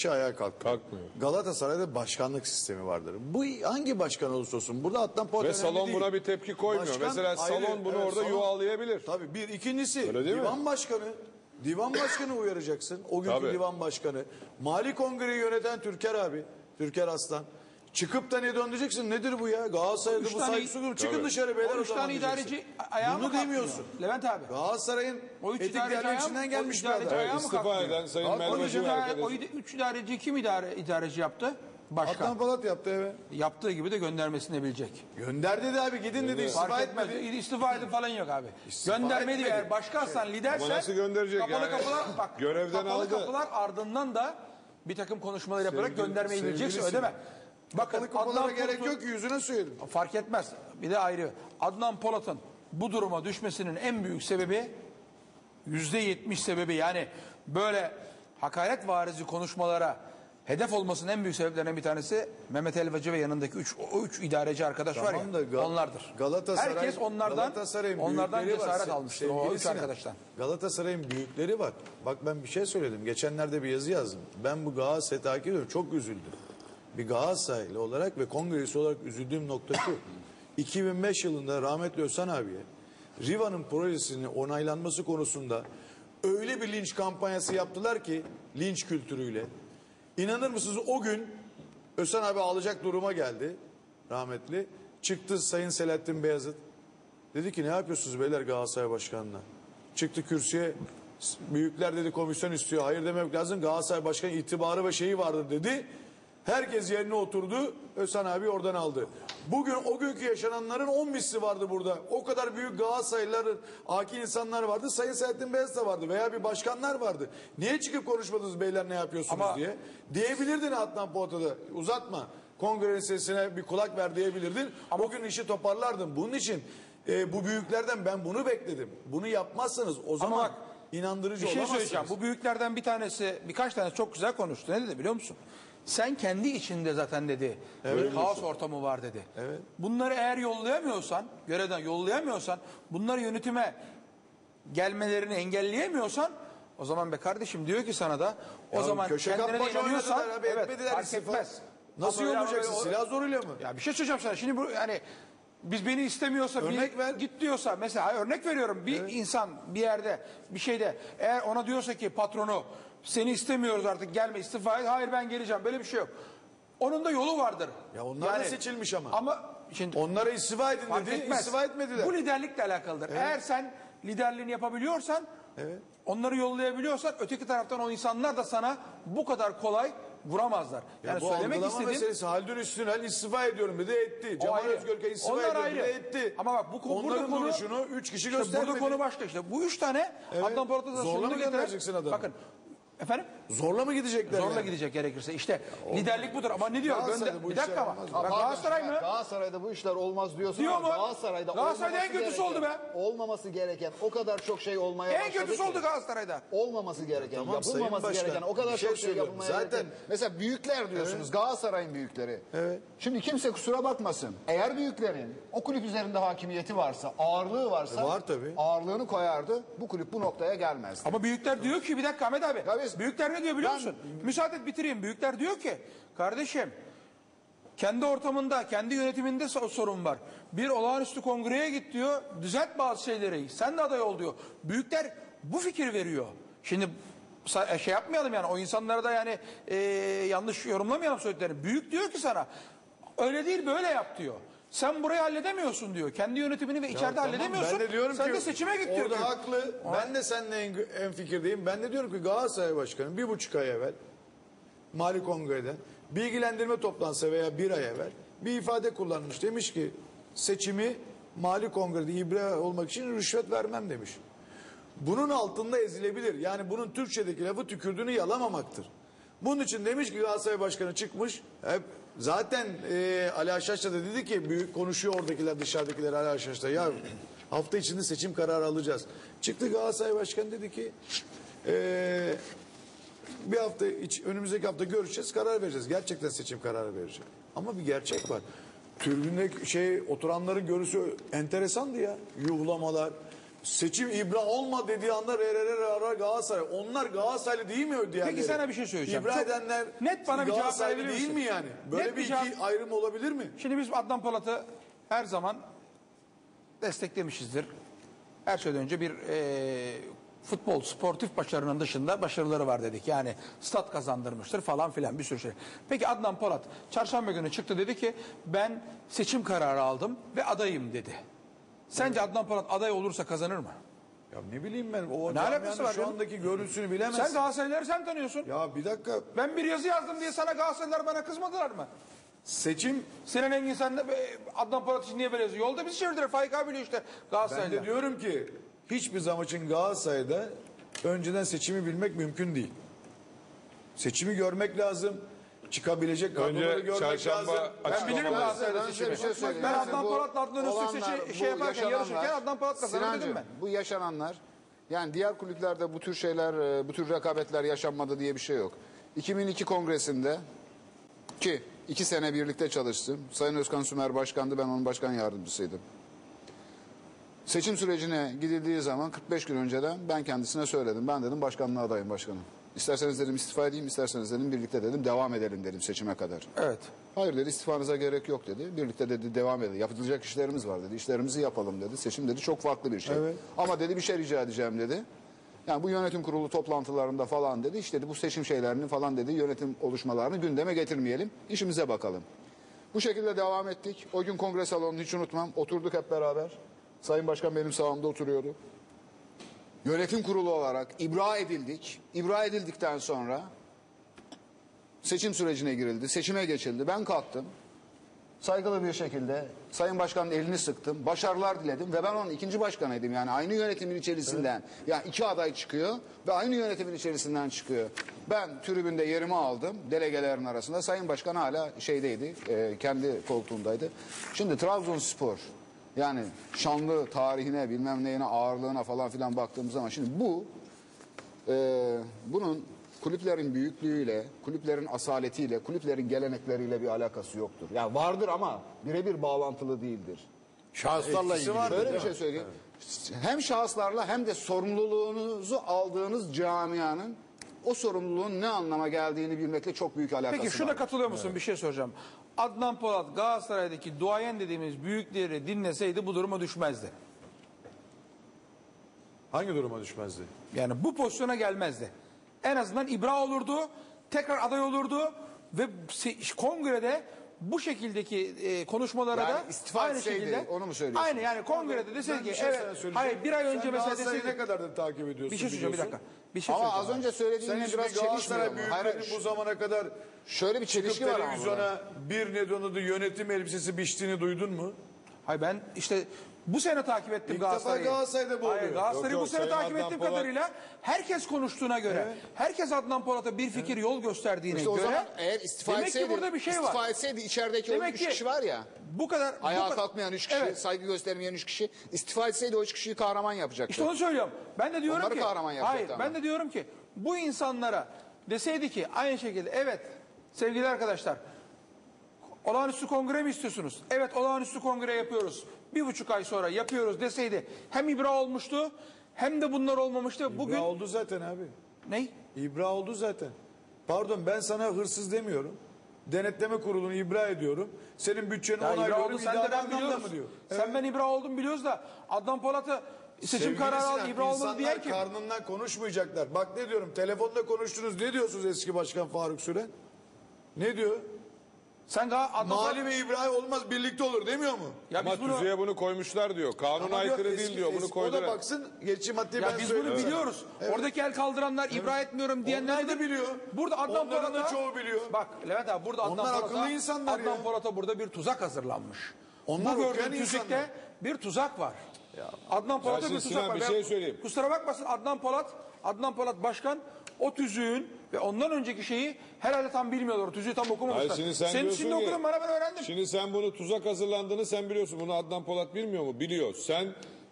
kişi ayağa kalkmıyor. Kalkmıyor. Galatasaray'da başkanlık sistemi vardır. Bu hangi başkan olursa olsun burada Adnan Polat Ve salon değil. buna bir tepki koymuyor. Başkan Mesela salon ayrı, bunu evet, orada salon- yuvalayabilir. Tabii bir ikincisi Öyle değil mi? divan başkanı Divan başkanı uyaracaksın. O günkü Tabii. divan başkanı. Mali kongreyi yöneten Türker abi. Türker Aslan. Çıkıp da ne diyeceksin? Nedir bu ya? Galatasaray'da Üç bu tane- saygısızlık. Çıkın Tabii. dışarı beyler O o üç zaman tane diyeceksin. idareci ayağa mı Bunu kalkmıyor? demiyorsun. Levent abi. Galatasaray'ın O üç etik idareci ayağı içinden gelmiş o bir idareci adam. ayağı mı istifa kalkmıyor? eden Sayın Abi, arkadaşı. o ide- üç idareci kim idare, idareci yaptı? Başkan. Adnan Polat yaptı evet. Yaptığı gibi de göndermesini de bilecek. Gönder dedi abi gidin dedi istifa Fark etmez. etmedi. İstifa edin falan yok abi. İstifa Göndermedi etmedi. eğer başkansan lidersen. Ama nasıl gönderecek kapalı yani? Kapılar, bak, Görevden kapalı aldı. kapılar ardından da bir takım konuşmalar yaparak göndermeyi bileceksin sevgilisi. ödeme. Bakın Adnan gerek Polat'ın- yok ki yüzüne söyledim. Fark etmez. Bir de ayrı. Adnan Polat'ın bu duruma düşmesinin en büyük sebebi yüzde yetmiş sebebi yani böyle hakaret varizi konuşmalara hedef olmasının en büyük sebeplerinden bir tanesi Mehmet Elvacı ve yanındaki üç, o üç idareci arkadaş var Tamam ya da Gal- onlardır. Galatasaray, Herkes onlardan Galatasaray'ın onlardan büyükleri var. cesaret Se- almıştır o sevgili üç Sinan, arkadaştan. Galatasaray'ın büyükleri var. Bak ben bir şey söyledim. Geçenlerde bir yazı yazdım. Ben bu Galatasaray'ı takip ediyorum. Çok üzüldüm. Bir Galatasaraylı olarak ve kongresi olarak üzüldüğüm nokta şu. 2005 yılında rahmetli Özhan abiye Riva'nın projesinin onaylanması konusunda öyle bir linç kampanyası yaptılar ki linç kültürüyle. İnanır mısınız o gün Özhan abi ağlayacak duruma geldi rahmetli. Çıktı Sayın Selahattin Beyazıt. Dedi ki ne yapıyorsunuz beyler Galatasaray Başkanı'na? Çıktı kürsüye büyükler dedi komisyon istiyor. Hayır demek lazım Galatasaray Başkanı itibarı ve şeyi vardır dedi. Herkes yerine oturdu. Özhan abi oradan aldı. Bugün o günkü yaşananların 10 misli vardı burada. O kadar büyük Galatasaraylıların akil insanlar vardı. Sayın Selahattin Beyaz da vardı. Veya bir başkanlar vardı. Niye çıkıp konuşmadınız beyler ne yapıyorsunuz Ama- diye. Diyebilirdin Adnan Polat'a uzatma. Kongrenin sesine bir kulak ver diyebilirdin. Ama o gün işi toparlardın. Bunun için e, bu büyüklerden ben bunu bekledim. Bunu yapmazsanız o zaman bak, inandırıcı Bir şey söyleyeceğim. Bu büyüklerden bir tanesi birkaç tanesi çok güzel konuştu. Ne dedi biliyor musun? Sen kendi içinde zaten dedi. bir kaos ortamı var dedi. Evet. Bunları eğer yollayamıyorsan, görevden yollayamıyorsan, bunları yönetime gelmelerini engelleyemiyorsan o zaman be kardeşim diyor ki sana da o Ya zaman köşe kendine inanıyorsan abi, evet, fark etmez. Nasıl yollayacaksın? Silah zoruyla mı? Ya bir şey söyleyeceğim sana. Şimdi bu yani biz beni istemiyorsa Örnek bir, ver. git diyorsa mesela örnek veriyorum bir insan bir yerde bir şeyde eğer ona diyorsa ki patronu seni istemiyoruz artık gelme istifa et hayır ben geleceğim böyle bir şey yok. Onun da yolu vardır. Ya onlar da seçilmiş ama. Ama şimdi Onlara istifa edin fark dedi. etmez. istifa etmediler. Bu liderlikle alakalıdır. Eğer sen liderliğini yapabiliyorsan Evet. onları yollayabiliyorsan öteki taraftan o insanlar da sana bu kadar kolay vuramazlar. Ya Yani bu söylemek algılama istediğim meselesi Haldun Üstünel istifa ediyorum dedi etti. O Cemal ayrı. Özgürkay istifa Onlar ediyorum ayrı. dedi etti. Ama bak bu konu Onların burada konu duruşunu üç kişi işte göstermedi. burada konu başka işte. Bu üç tane Evet. Adnan Polat'a da Zorla mı göndereceksin adamı? Bakın efendim Zorla mı gidecekler? zorla yani? gidecek gerekirse. İşte liderlik budur ama ne diyor? Gönder, bu bir dakika ama. Bak, Pardon, Galatasaray mı? Galatasaray'da bu işler olmaz diyorsun Diyor ama mu? Galatasaray'da Galatasaray'da en kötüsü oldu gereken, be. Olmaması gereken o kadar çok şey olmaya En başladı kötüsü ki. oldu Galatasaray'da. Olmaması gereken, Tamam, yapılmaması Başkan, gereken o kadar şey çok şey yapılmaya Zaten- gereken. Mesela büyükler diyorsunuz Galatasaray'ın büyükleri. Evet. Şimdi kimse kusura bakmasın. Eğer büyüklerin o kulüp üzerinde hakimiyeti varsa, ağırlığı varsa E, var tabii. ağırlığını koyardı. Bu kulüp bu noktaya gelmezdi. Ama büyükler diyor ki bir dakika Ahmet abi. Tabii. Büyükler ne diyor biliyor Ben- musun? Müsaade et bitireyim. Büyükler diyor ki kardeşim kendi ortamında, kendi yönetiminde so- sorun var. Bir olağanüstü kongreye git diyor. Düzelt bazı şeyleri. Sen de aday ol diyor. Büyükler bu fikir veriyor. Şimdi e, şey yapmayalım yani o insanlara da yani e, yanlış yorumlamayalım söylediklerini. Büyük diyor ki sana öyle değil böyle yap diyor. Sen burayı halledemiyorsun diyor. Kendi yönetimini ve içeride Tamam, halledemiyorsun. Ben de diyorum Sen ki de seçime git diyor. Orada haklı. Ben de seninle en, en fikirdeyim. Ben de diyorum ki Galatasaray Başkanı bir buçuk ay evvel Mali Kongre'de bilgilendirme toplantısı veya bir ay evvel bir ifade kullanmış. Demiş ki seçimi Mali Kongre'de ibre olmak için rüşvet vermem demiş. Bunun altında ezilebilir. Yani bunun Türkçedeki lafı tükürdüğünü yalamamaktır. Bunun için demiş ki Galatasaray Başkanı çıkmış. Hep zaten e, Ali Aşaş da dedi ki büyük konuşuyor oradakiler dışarıdakiler Ali Aşaş da ya hafta içinde seçim kararı alacağız. Çıktı Galatasaray Başkanı dedi ki e, bir hafta iç, önümüzdeki hafta görüşeceğiz karar vereceğiz. Gerçekten seçim kararı verecek. Ama bir gerçek var. Tribünde şey oturanların görüsü enteresandı ya. Yuhlamalar, Seçim İbra olma dediği anda RRR arar Galatasaray. Onlar Galatasaraylı değil mi diğerleri? Peki sana bir şey söyleyeceğim. İbra Çok edenler net bana bir cevap verebilir değil misin? mi yani? Böyle Net bir bir cevap- iki ayrım olabilir mi? Şimdi biz Adnan Polat'ı her zaman desteklemişizdir. Her şeyden önce bir e, futbol, sportif başarının dışında başarıları var dedik. Yani stat kazandırmıştır falan filan bir sürü şey. Peki Adnan Polat çarşamba günü çıktı dedi ki ben seçim kararı aldım ve adayım dedi. Sence Adnan Polat aday olursa kazanır mı? Ya ne bileyim ben o Ne alakası var şu canım? andaki görüntüsünü bilemez. Sen Galatasaraylıları sen tanıyorsun. Ya bir dakika Ben bir yazı yazdım diye sana Galatasaraylılar bana kızmadılar mı? seçim Sinan Engin sen de e, Adnan Polat için niye böyle yazıyor? Yolda bizi çevirdiler. Faik abi biliyor işte ben Galatasaraylılar. de diyorum ki hiçbir zaman için Galatasaray'da önceden seçimi bilmek mümkün değil. Seçimi görmek lazım. Çıkabilecek kadroları Önce görmek çarşamba lazım. Ben bilirim. Galatasaray'da Ben size seçimi. bir şey söyleyeyim. Ben Adnan bu Polat'la Adnan Öztürk'le olanlar, şey, bu şey yaparken yaşananlar- yarışırken Adnan Polat kazanır dedim ben. Bu yaşananlar yani diğer kulüplerde bu tür şeyler, e, bu tür rekabetler yaşanmadı diye bir şey yok. 2002 kongresinde ki iki sene birlikte çalıştım. Sayın Özkan Sümer başkandı, ben onun başkan yardımcısıydım. Seçim sürecine gidildiği zaman 45 gün önceden ben kendisine söyledim. Ben dedim başkanlığa adayım başkanım. İsterseniz dedim istifa edeyim, isterseniz dedim birlikte dedim devam edelim dedim seçime kadar. Evet. Hayır dedi istifanıza gerek yok dedi. Birlikte dedi devam edelim. Yapılacak işlerimiz var dedi. İşlerimizi yapalım dedi. Seçim dedi çok farklı bir şey. Evet. Ama dedi bir şey rica edeceğim dedi. Yani bu yönetim kurulu toplantılarında falan dedi. işte dedi bu seçim şeylerini falan dedi. Yönetim oluşmalarını gündeme getirmeyelim. İşimize bakalım. Bu şekilde devam ettik. O gün kongre salonunu hiç unutmam. Oturduk hep beraber. Sayın Başkan benim sağımda oturuyordu. Yönetim kurulu olarak ibra edildik. İbra edildikten sonra seçim sürecine girildi. Seçime geçildi. Ben kalktım. Saygılı bir şekilde Sayın Başkan'ın elini sıktım. Başarılar diledim ve ben onun ikinci başkanıydım. Yani aynı yönetimin içerisinden. Yani iki aday çıkıyor ve aynı yönetimin içerisinden çıkıyor. Ben tribünde yerimi aldım delegelerin arasında. Sayın Başkan hala şeydeydi, e, kendi koltuğundaydı. Şimdi Trabzonspor yani şanlı tarihine bilmem neyine ağırlığına falan filan baktığımız zaman şimdi bu ee, bunun kulüplerin büyüklüğüyle, kulüplerin asaletiyle, kulüplerin gelenekleriyle bir alakası yoktur. Yani vardır ama birebir bağlantılı değildir. Şahıslarla ilgili. Var, Böyle bir şey söyleyeyim. Hem şahıslarla hem de sorumluluğunuzu aldığınız camianın o sorumluluğun ne anlama geldiğini bilmekle çok büyük alakası Peki şuna var. katılıyor musun? Bir şey soracağım. Adnan Polat Galatasaray'daki duayen dediğimiz büyükleri dinleseydi bu duruma düşmezdi. Hangi duruma düşmezdi? Yani bu pozisyona gelmezdi. En azından ibra olurdu, tekrar aday olurdu ve kongrede bu şekildeki e, konuşmalara Yani da istifa aynı etseydi, şekilde onu mu söylüyorsun? Aynı yani kongrede deseydi ki bir şey sana evet söyleyeceğim. hayır bir ay önce Sen mesela Galatasaray'ı deseydi ne kadardır takip ediyorsun? bir şey söyleyeceğim bir biliyorsun? dakika. Bir şey Ama söyleyeceğim az sana. önce Sen söylediğinle biraz bir Galatasaray çelişmiyor mu? Hayır, büyüklerinin bu zamana kadar şöyle bir çıkıp çelişki var ama televizyona bir nedeni adı yönetim elbisesi biçtiğini duydun mu? Hayır ben işte bu sene takip ettim İlk defa Galatasaray'ı. Galatasaray'da bu Hayır, oluyor. Galatasaray'ı Yok, bu yok, sene Sayın takip Adnan ettiğim Polat- kadarıyla herkes konuştuğuna göre, herkes Adnan Polat'a bir fikir yol gösterdiğine İşte o göre zaman eğer istifa demek etseydi, ki burada bir şey var. istifa etseydi içerideki o Demek üç ki- kişi var ya, Bu kadar bu ayağa kadar- kalkmayan üç kişi, Evet. saygı göstermeyen üç kişi, istifa etseydi o üç kişiyi kahraman yapacaktı. İşte onu söylüyorum. Ben de diyorum Onları ki kahraman yapacaktı hayır ama. ben de diyorum ki bu insanlara deseydi ki aynı şekilde evet sevgili arkadaşlar olağanüstü kongre mi istiyorsunuz? Evet olağanüstü kongre yapıyoruz. Bir buçuk ay sonra yapıyoruz deseydi hem ibra olmuştu hem de bunlar olmamıştı. Bugün İbra oldu zaten abi. ne? İbra oldu zaten. Pardon ben sana hırsız demiyorum. Denetleme kurulunu ibra ediyorum. Senin bütçeni Ya onaylıyorum. oldu sen de ben biliyoruz. mı diyor? Sen ben ibra oldum biliyoruz da Adnan Polat'ı seçim Sevgili kararı aldı ibra olmadı diyen kim? karnından konuşmayacaklar. Bak ne diyorum telefonda konuştunuz ne diyorsunuz eski başkan Faruk Süren? Ne diyor? Sen Gal- Adnan Mali ve İbrahim olmaz birlikte olur demiyor mu? Ya Ama biz bunu tüzüğe bunu koymuşlar diyor. Kanuna aykırı değil eski- diyor. Bunu eski- O koydular. da baksın geçici maddeyi Ya ben biz bunu biliyoruz. Evet. Oradaki el kaldıranlar ibra etmiyorum diyenler Onlar da biliyor. Burada Adnan Onların da Polat'a çoğu biliyor. Bak Levent abi burada Adnan Onlar Polat'a akıllı insanlar Adnan ya. Polat'a burada bir tuzak hazırlanmış. Onlar Bu gördüğün tüzükte bir tuzak var. Adnan Polat'a bir tuzak Sinan, var. bir şey söyleyeyim. Kusura bakmasın Adnan Polat, Adnan Polat başkan o tüzüğün ve ondan önceki şeyi herhalde tam bilmiyorlar. O tüzüğü tam okumamışlar. Hayır şimdi sen Senin şimdi ki, okudun bana ben öğrendim. Şimdi sen bunu tuzak hazırlandığını sen biliyorsun. Bunu Adnan Polat bilmiyor mu? Biliyor. Sen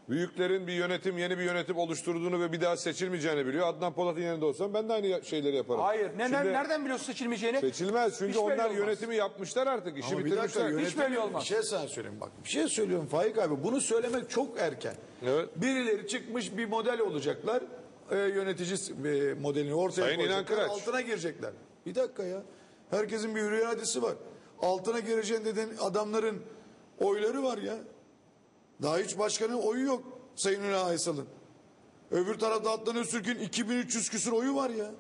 büyüklerin bir yönetim, yeni bir yönetim oluşturduğunu ve bir daha seçilmeyeceğini biliyor. Adnan Polat'ın yerinde olsam ben de aynı şeyleri yaparım. Hayır. Ne, Şimdi nereden biliyorsun seçilmeyeceğini? Seçilmez çünkü Hiç onlar olmaz. yönetimi yapmışlar artık. işi Ama bir dakika bitirmişler. yönetim, belli olmaz. Bir şey sana söyleyeyim bak. Bir şey söylüyorum Faik abi. Bunu söylemek çok erken. Evet. Birileri çıkmış bir model olacaklar. E, yönetici e, modelini ortaya Sayın İnan koyacaklar. Kıraç. Altına girecekler. Bir dakika ya. Herkesin bir hür iradesi var. Altına gireceğin dediğin adamların oyları var ya. Daha hiç başkanın oyu yok. Sayın Ünal Aysal'ın. Öbür tarafta Adnan Öztürk'ün 2300 küsur oyu var ya.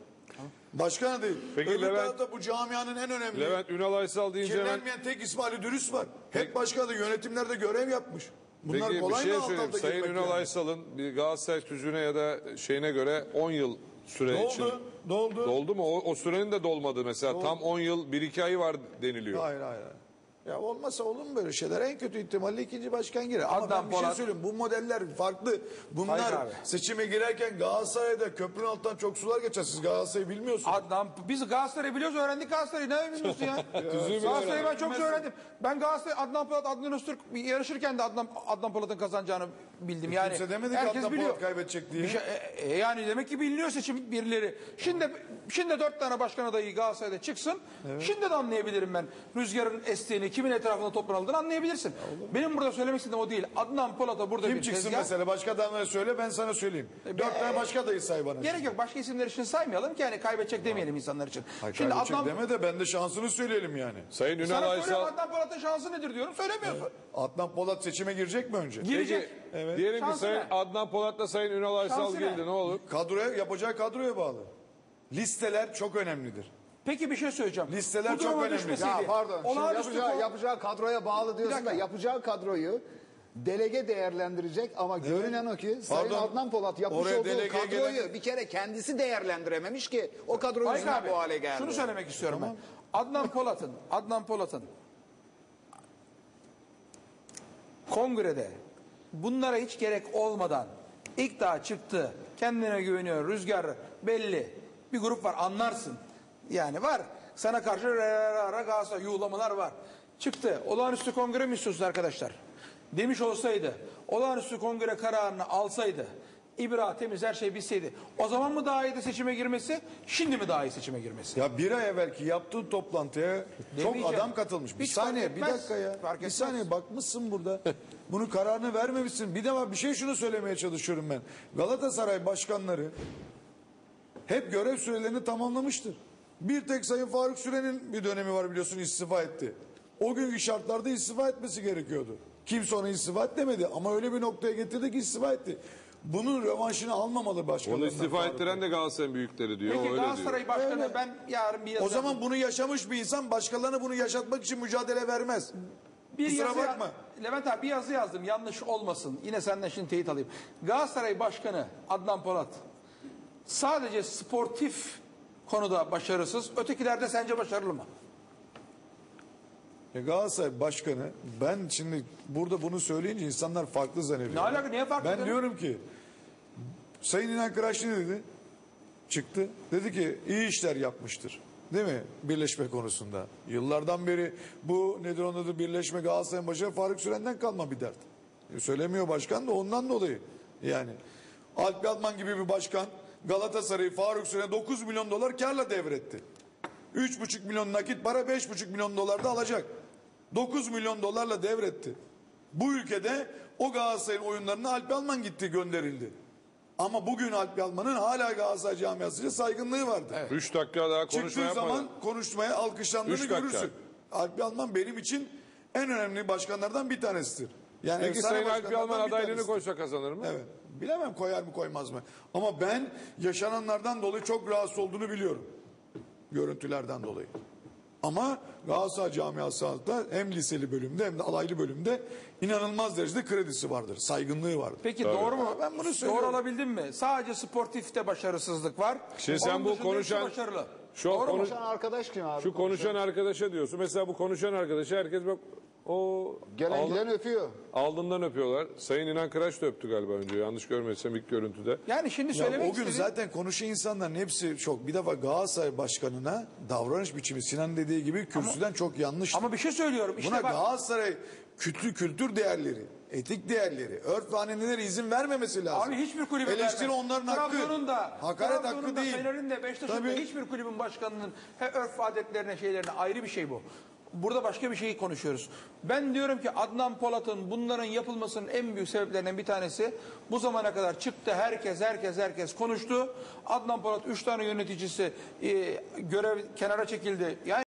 Başkan değil. Peki Öbür Levent- tarafta bu camianın en önemli. Levent Ünal Aysal deyince hemen Kirlenmeyen tek ismi Ali Dürüst var. Hep başka da yönetimlerde görev yapmış. Bunlar Peki bir kolay şey mı alt söyleyeyim. alta Sayın girmek Ünal yani? Aysal'ın bir Galatasaray tüzüğüne ya da şeyine göre 10 yıl süre Doldu, için. doldu. Doldu mu? O, o sürenin de dolmadı mesela. Tam 10 yıl 1-2 ayı var deniliyor. Hayır hayır. hayır. Ya olmasa olur mu böyle şeyler? En kötü ihtimalle ikinci başkan girer. Ama Adnan ben bir şey Polat- söyleyeyim. Bu modeller farklı. Bunlar abi. seçime girerken Galatasaray'da köprünün altından çok sular geçer. Siz Galatasaray'ı bilmiyorsunuz. Adnan, biz Galatasaray'ı biliyoruz öğrendik Galatasaray'ı. Ne bilmiyorsun ya? Galatasaray'ı ben çok öğrendim. Ben Galatasaray Adnan Polat, Adnan Öztürk yarışırken de Adnan, Adnan Polat'ın kazanacağını bildim. Yani Kimse demedi ki herkes Adnan biliyor. Polat kaybedecek diye. Bir şey- e, e, yani demek ki biliniyor seçim birileri. Şimdi şimdi dört tane başkan adayı Galatasaray'da çıksın. Şimdi de anlayabilirim ben. Rüzgarın estiğini, kimin etrafında toplanıldığını anlayabilirsin. Benim burada söylemek istediğim o değil. Adnan Polat'a burada Kim bir çıksın tezgah. mesela? Başka adamlara söyle ben sana söyleyeyim. Dört tane başka adayı say bana. Gerek yok. Başka isimler için saymayalım ki yani kaybedecek demeyelim insanlar için. Hayır, Şimdi kaybedecek Adnan deme de ben de şansını söyleyelim yani. Sayın Ünal Sana söylüyorum Aysal Adnan Polat'ın şansı nedir diyorum. Söylemiyorsun. Adnan Polat seçime girecek mi önce? Girecek. Peki, diyelim ki Şansı Sayın ne? Adnan Polat'la Sayın Ünal Aysal Şansı ne? girdi ne olur? Kadroya yapacağı kadroya bağlı. Listeler çok önemlidir. Peki bir şey söyleyeceğim. Listeler Bu duruma çok önemli. düşmeseydi, Ya pardon. Şimdi olağanüstü yapacağı, kon- yapacağı kadroya bağlı diyorsun da dakika. yapacağı kadroyu delege değerlendirecek ama görünen o ki Sayın Pardon, Adnan Polat yapmış oraya olduğu delegeye kadroyu gelen- bir kere kendisi değerlendirememiş ki o kadro Faik yüzünden abi, bu hale geldi. Şunu söylemek istiyorum ben. Adnan Polat'ın, Adnan Polat'ın kongrede bunlara hiç gerek olmadan ilk daha çıktı. Kendine güveniyor. Rüzgar belli. Bir grup var anlarsın. Yani var. Sana karşı ra ra ra Galatasaray yuğlamalar var. Çıktı. Olağanüstü kongre mi istiyorsunuz arkadaşlar? Demiş olsaydı, olağanüstü kongre kararını alsaydı, İbra temiz her şey bilseydi. O zaman mı daha iyiydi seçime girmesi? Şimdi mi daha iyi seçime girmesi? Ya bir ay evvelki yaptığın toplantıya çok adam katılmış. Bir Hiç fark saniye bir etmez. dakika ya. Fark bir etmez. saniye bakmışsın burada. Bunun kararını vermemişsin. Bir de var bir şey şunu söylemeye çalışıyorum ben. Galatasaray başkanları hep görev sürelerini tamamlamıştır. Bir tek Sayın Faruk Süren'in bir dönemi var biliyorsun istifa etti. O günkü şartlarda istifa etmesi gerekiyordu. Kimse ona istifa et demedi ama öyle bir noktaya getirdi ki istifa etti. Bunun rövanşını almamalı başkanlar. Onu istifa ettiren de Galatasaray'ın büyükleri diyor. Peki o öyle diyor. Galatasaray Başkanı Öyle. ben yarın bir yazı O zaman bunu yaşamış bir insan başkalarına bunu yaşatmak için mücadele vermez. bir kusura yazı, bakma. Levent abi bir yazı yazdım yanlış olmasın. Yine senden şimdi teyit alayım. Galatasaray Başkanı Adnan Polat sadece sportif konuda başarısız. Ötekilerde sence başarılı mı? Ya Galatasaray Başkanı ben şimdi burada bunu söyleyince insanlar farklı zannediyor. Ne alaka, niye farklı Ben diyorum ki Sayın İnan Kıraç ne dedi? Çıktı. Dedi ki iyi işler yapmıştır. Değil mi? Birleşme konusunda. Yıllardan beri bu nedir onun adı birleşme Galatasaray'ın başına Faruk Süren'den kalma bir dert. E, söylemiyor başkan da ondan dolayı. Yani Alp Yalman gibi bir başkan Galatasaray'ı Faruk Süren'e 9 milyon dolar karla devretti. 3,5 milyon nakit para 5,5 milyon dolar da alacak. 9 milyon dolarla devretti. Bu ülkede o Galatasaray'ın oyunlarına Alp Yalman gitti gönderildi. Ama bugün Alp Yalman'ın hala Galatasaray camiasıyla saygınlığı vardı. 3 dakika daha konuşma Çıktığı yapmadan. zaman konuşmaya alkışlandığını Üç dakika. görürsün. Alp Yalman benim için en önemli başkanlardan bir tanesidir. Yani Peki efsane Sayın Alp başkanlardan Yalman bir adaylığını tanesidir. koysa kazanır mı? Evet. Bilemem koyar mı koymaz mı. Ama ben yaşananlardan dolayı çok rahatsız olduğunu biliyorum. Görüntülerden dolayı. Ama Galatasaray camiasında hem liseli bölümde hem de alaylı bölümde inanılmaz derecede kredisi vardır. Saygınlığı vardır. Peki doğru mu? Ben bunu Doğru söylüyorum. alabildin mi? Sadece sportifte başarısızlık var. Şimdi sen Onun bu konuşan- başarılı. Şu Doğru Konuşan arkadaş kim abi? Şu konuşan arkadaşa diyorsun. Mesela bu konuşan arkadaşa herkes bak o Gelen aldı- giden öpüyor. alnından öpüyorlar. Sayın İnan Kıraç da öptü galiba önce. Yanlış görmediysem ilk görüntüde. Yani şimdi Ya söylemek o gün istediğim... zaten konuşan insanların hepsi çok. Bir defa Galatasaray başkanına davranış biçimi Sinan dediği gibi kürsüden çok yanlış. Ama bir şey söylüyorum. İşte Buna bak Galatasaray kültür, kültür değerleri, etik değerleri, örf ve izin vermemesi lazım. Abi hiçbir kulübün Eleştiri vermez. onların hakkı. Trabzon'un da, Hakaret Trabzon'un hakkı da, değil. Fener'in de Beşiktaş'ın da Tabii. hiçbir kulübün başkanının he, örf adetlerine şeylerine ayrı bir şey bu. Burada başka bir şeyi konuşuyoruz. Ben diyorum ki Adnan Polat'ın bunların yapılmasının en büyük sebeplerinden bir tanesi bu zamana kadar çıktı herkes herkes herkes konuştu. Adnan Polat 3 tane yöneticisi e, görev kenara çekildi. Yani